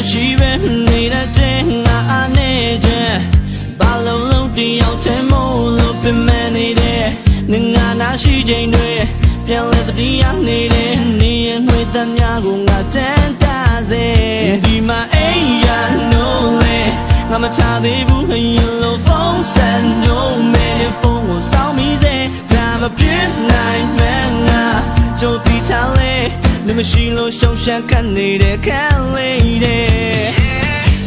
မရှိပဲနေတဲ့အငါအနေချက်ဘာလုံးလုံးတယောက်ချင်မို့လို့ပြမနေတဲ့ငါနာရှိချိန်တွေပြန်လဲတတိယနေတဲ့နေရင်တွေတများကိုငါတန်တစေဒီမှာအိယာနိုးလေငါမချသေးဘူးအရင်လိုဖုန်းဆက်လို့မေဖုန်းကိုစောင်းမိစေဒါမပြစ်နိုင်မှငါကြိုးပြီးချလဲ လူမရှိလို့ရှုံးရှမ်းခတ်နေတဲ့ခံလေးတဲ့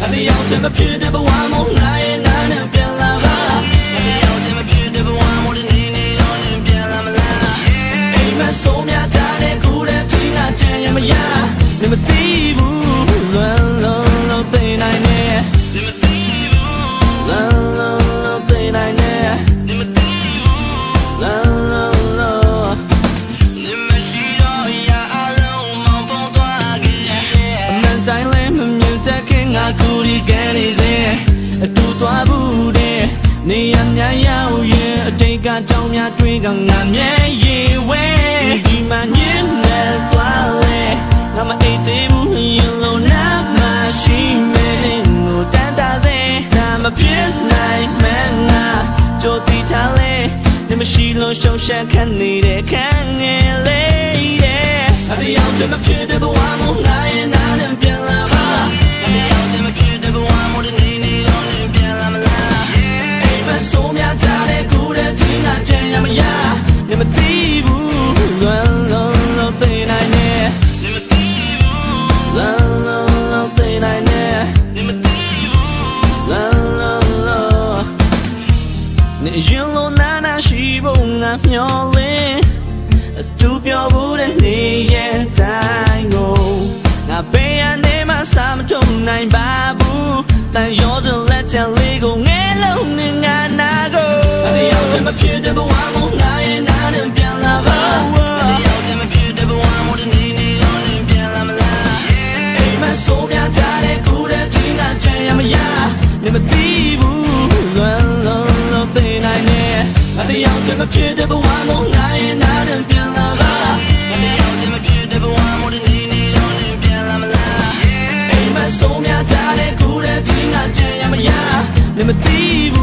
အမေရောက်တဲ့မဖြစ်တဲ့ဘဝမငါရဲ့နာနဲ့ ကူဒီကနေစေအတူသွားဘူးတဲ့နေရများရောက်ရင်အတိတ်ကကြောင်းများတွေးကငါမြဲရေဝဲဒီမှာညင်းနေသွားလေငါမအိတ်သေးဘူးရင်လုံးနာမရှိမဲငိုတန်တာစေဒါမပြင်းနိုင်မှန်းငါကြိုတီထားလေနေမရှိလို့ရှုံးရှက်ခံနေတဲ့ခံငယ်လေးတဲ့အမေရောက်တဲ့မဖြစ်တဲ့ဘဝမငါရဲ့ မျောလင်းအတူပြောဖို့တဲ့နေရဲ့တိုင်းကိုငါဘေးရနေမှစာမထုံနိုင်ပါဘူးတန်ရောစလက်ချင်လေးကိုငဲလုံးနဲ့ငါနာကိုအမေရောက်တဲ့မဖြစ်တဲ့ဘဝကို အမေရောက်တဲ့မဖြစ်တဲ့ဘဝကိုငါရဲ့နာနဲ့ပြန်လာပါအမေရောက်တဲ့မဖြစ်တဲ့ဘဝမို့နေနေတော့ပြန်လာမလားအိမ်မဆိုးပြကြတဲ့ကူတဲ့ချင်းကချင်ရမရနေမသိဘူးလွန်လုံး